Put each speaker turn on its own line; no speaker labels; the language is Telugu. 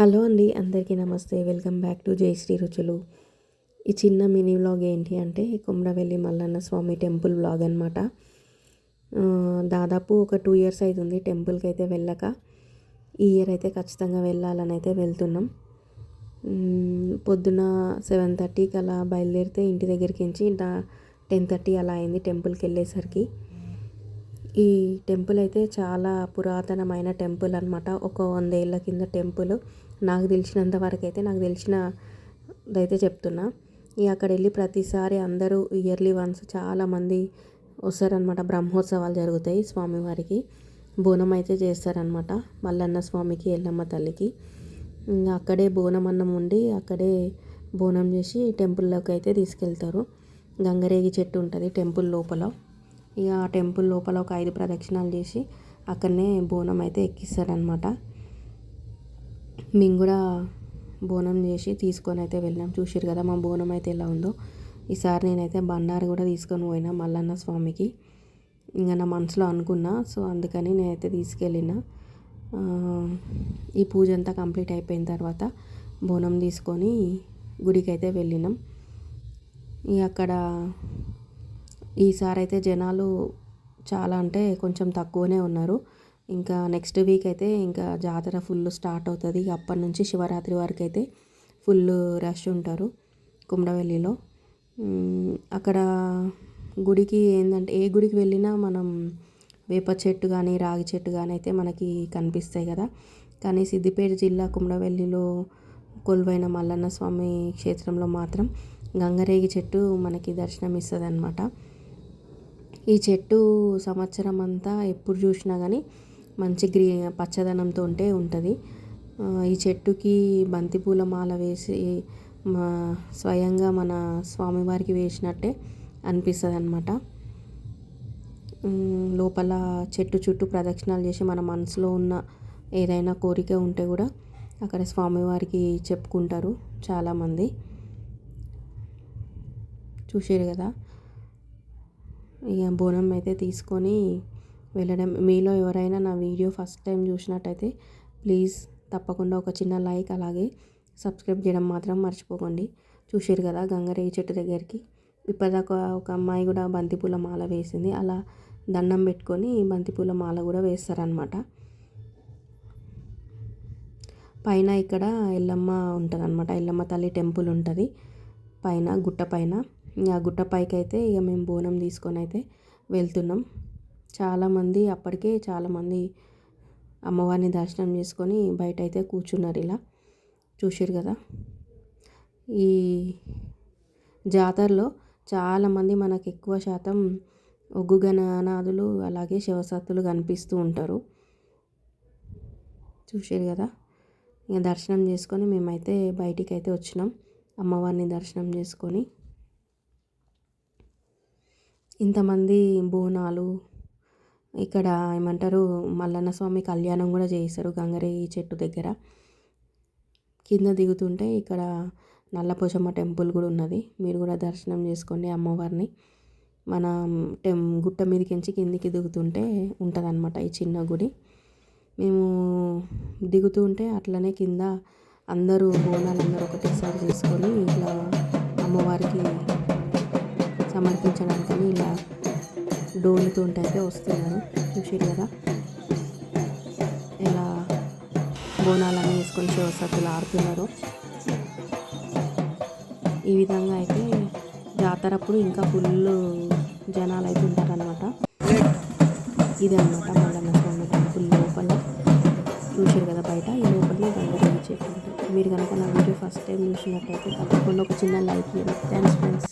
హలో అండి అందరికీ నమస్తే. వెల్కమ్ బ్యాక్ టు జయశ్రీ రుచులు. ఈ చిన్న మినీ వ్లాగ్ ఏంటి అంటే కుమ్రవెల్లి మల్లన్న స్వామి టెంపుల్ వ్లాగ్ అనమాట దాదాపు ఒక టూ ఇయర్స్ అవుతుంది టెంపుల్కి అయితే వెళ్ళక. ఈ ఇయర్ అయితే ఖచ్చితంగా వెళ్ళాలని అయితే వెళ్తున్నాం. పొద్దున సెవెన్ థర్టీకి అలా బయలుదేరితే ఇంటి దగ్గరికి నుంచి టెన్ థర్టీ అలా అయింది టెంపుల్కి వెళ్ళేసరికి. ఈ టెంపుల్ అయితే చాలా పురాతనమైన టెంపుల్ అనమాట ఒక వంద ఏళ్ళ కింద టెంపుల్. నాకు తెలిసినంత వరకు అయితే నాకు తెలిసిన అయితే చెప్తున్నా. ఇక అక్కడ వెళ్ళి ప్రతిసారి అందరూ ఇయర్లీ వన్స్ చాలామంది వస్తారనమాట బ్రహ్మోత్సవాలు జరుగుతాయి స్వామివారికి. బోనం అయితే చేస్తారనమాట మల్లన్న స్వామికి ఎల్లమ్మ తల్లికి. అక్కడే బోనం అన్నం ఉండి అక్కడే బోనం చేసి టెంపుల్లోకి అయితే తీసుకెళ్తారు. గంగరేగి చెట్టు ఉంటుంది టెంపుల్ లోపల. ఇక ఆ టెంపుల్ లోపల ఒక ఐదు ప్రదక్షిణాలు చేసి అక్కడనే బోనం అయితే ఎక్కిస్తారనమాట మేము కూడా బోనం చేసి తీసుకొని అయితే వెళ్ళాం. చూసారు కదా మా బోనం అయితే ఎలా ఉందో. ఈసారి నేనైతే బండారు కూడా తీసుకొని పోయినా మల్లన్న స్వామికి. ఇంకా నా మనసులో అనుకున్నా సో అందుకని నేనైతే తీసుకెళ్ళిన. ఈ పూజ అంతా కంప్లీట్ అయిపోయిన తర్వాత బోనం తీసుకొని గుడికి అయితే వెళ్ళినాం అక్కడ ఈసారి అయితే జనాలు చాలా అంటే కొంచెం తక్కువనే ఉన్నారు. ఇంకా నెక్స్ట్ వీక్ అయితే ఇంకా జాతర ఫుల్ స్టార్ట్ అవుతుంది. అప్పటి నుంచి శివరాత్రి వరకు అయితే ఫుల్ రష్ ఉంటారు కుమ్రవెల్లిలో అక్కడ గుడికి ఏంటంటే ఏ గుడికి వెళ్ళినా మనం వేప చెట్టు కానీ రాగి చెట్టు కానీ అయితే మనకి కనిపిస్తాయి కదా. కానీ సిద్దిపేట జిల్లా కుమ్రవెల్లిలో కొలువైన మల్లన్న స్వామి క్షేత్రంలో మాత్రం గంగరేగి చెట్టు మనకి దర్శనం ఇస్తుంది అనమాట ఈ చెట్టు సంవత్సరం అంతా ఎప్పుడు చూసినా కానీ మంచి గ్రీ పచ్చదనంతో ఉంటే ఉంటుంది. ఈ చెట్టుకి బంతిపూల మాల వేసి మా స్వయంగా మన స్వామివారికి వేసినట్టే అనిపిస్తుంది అనమాట లోపల చెట్టు చుట్టూ ప్రదక్షిణాలు చేసి మన మనసులో ఉన్న ఏదైనా కోరిక ఉంటే కూడా అక్కడ స్వామివారికి చెప్పుకుంటారు చాలామంది. చూసారు కదా? ఇక బోనం అయితే తీసుకొని వెళ్ళడం. మీలో ఎవరైనా నా వీడియో ఫస్ట్ టైం చూసినట్టయితే ప్లీజ్ తప్పకుండా ఒక చిన్న లైక్ అలాగే సబ్స్క్రైబ్ చేయడం మాత్రం మర్చిపోకండి. చూసారు కదా గంగరేగి చెట్టు దగ్గరికి. ఇప్పటిదాకా ఒక అమ్మాయి కూడా బంతిపూల మాల వేసింది. అలా దండం పెట్టుకొని బంతిపూల మాల కూడా వేస్తారనమాట పైన ఇక్కడ ఎల్లమ్మ ఉంటుంది అనమాట ఎల్లమ్మ తల్లి టెంపుల్ ఉంటుంది. పైన గుట్ట పైన. ఆ గుట్ట పైకి అయితే ఇక మేము బోనం తీసుకొని అయితే వెళ్తున్నాం. చాలామంది అప్పటికే చాలామంది అమ్మవారిని దర్శనం చేసుకొని బయట అయితే కూర్చున్నారు ఇలా. చూసారు కదా. ఈ జాతరలో చాలామంది మనకు ఎక్కువ శాతం ఒగ్గు గణనాథులు అలాగే శివసత్తులు కనిపిస్తూ ఉంటారు. చూసారు కదా. ఇక దర్శనం చేసుకొని మేమైతే బయటికి అయితే వచ్చినాం అమ్మవారిని దర్శనం చేసుకొని. ఇంతమంది బోనాలు ఇక్కడ ఏమంటారు మల్లన్న స్వామి కళ్యాణం కూడా చేస్తారు గంగరే చెట్టు దగ్గర. కింద దిగుతుంటే ఇక్కడ నల్లపోచమ్మ టెంపుల్ కూడా ఉన్నది. మీరు కూడా దర్శనం చేసుకోండి అమ్మవారిని. మన టెం గుట్ట మీదకించి కిందికి దిగుతుంటే ఉంటుందన్నమాట ఈ చిన్న గుడి. మేము దిగుతూ ఉంటే అట్లనే కింద అందరూ బోనాలు అందరూ ఒకటేసారి చేసుకొని ఇట్లా అమ్మవారికి సమర్పించడం డోలుతూ అయితే వస్తున్నాను చూసారు కదా? ఇలా బోనాలన్నీ వేసుకొని శివసత్తులు ఆడుతున్నారు. ఈ విధంగా అయితే జాతర అప్పుడు ఇంకా ఫుల్ జనాలు అయితే ఉంటారనమాట ఇది అనమాట మల్లన్న స్వామి టెంపుల్ లోపల. చూసారు కదా బయట? ఈ లోపలనే గంగరేగి చెట్టు మీరు కనుక నా వీడియో ఫస్ట్ టైం చూసినట్టయితే తప్పకుండా ఒక చిన్న లైక్ ఇవ్వండి. Thanks friends